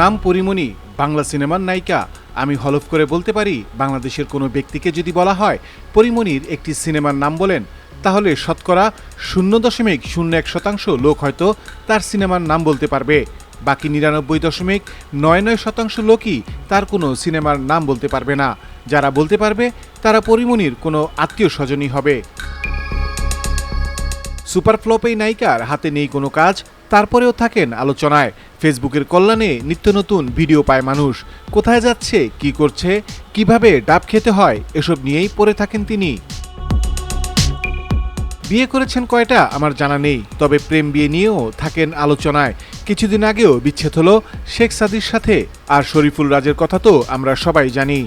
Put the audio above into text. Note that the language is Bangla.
নাম পরিমণি, বাংলা সিনেমার নায়িকা। আমি হলফ করে বলতে পারি, বাংলাদেশের কোনো ব্যক্তিকে যদি বলা হয় পরিমণির একটি সিনেমার নাম বলেন, তাহলে শতকরা শূন্য দশমিক শূন্য এক শতাংশ লোক হয়তো তার সিনেমার নাম বলতে পারবে। বাকি নিরানব্বই দশমিক নয় নয় শতাংশ লোকই তার কোনো সিনেমার নাম বলতে পারবে না। যারা বলতে পারবে, তারা পরিমণির কোনো আত্মীয় স্বজনই হবে। সুপার ফ্লপ এই নায়িকার হাতে নেই কোনো কাজ তারপরেও থাকেন আলোচনায়। ফেসবুকের কল্যাণে নিত্য নতুন ভিডিও পায় মানুষ। কোথায় যাচ্ছে, কি করছে, কীভাবে ডাব খেতে হয়, এসব নিয়েই পড়ে থাকেন তিনি। বিয়ে করেছেন কয়টা, আমার জানা নেই। তবে প্রেম বিয়ে নিয়েও থাকেন আলোচনায়। কিছুদিন আগেও বিচ্ছেদ হলো শেখ সাদির সাথে। আর শরীফুল রাজের কথা তো আমরা সবাই জানি।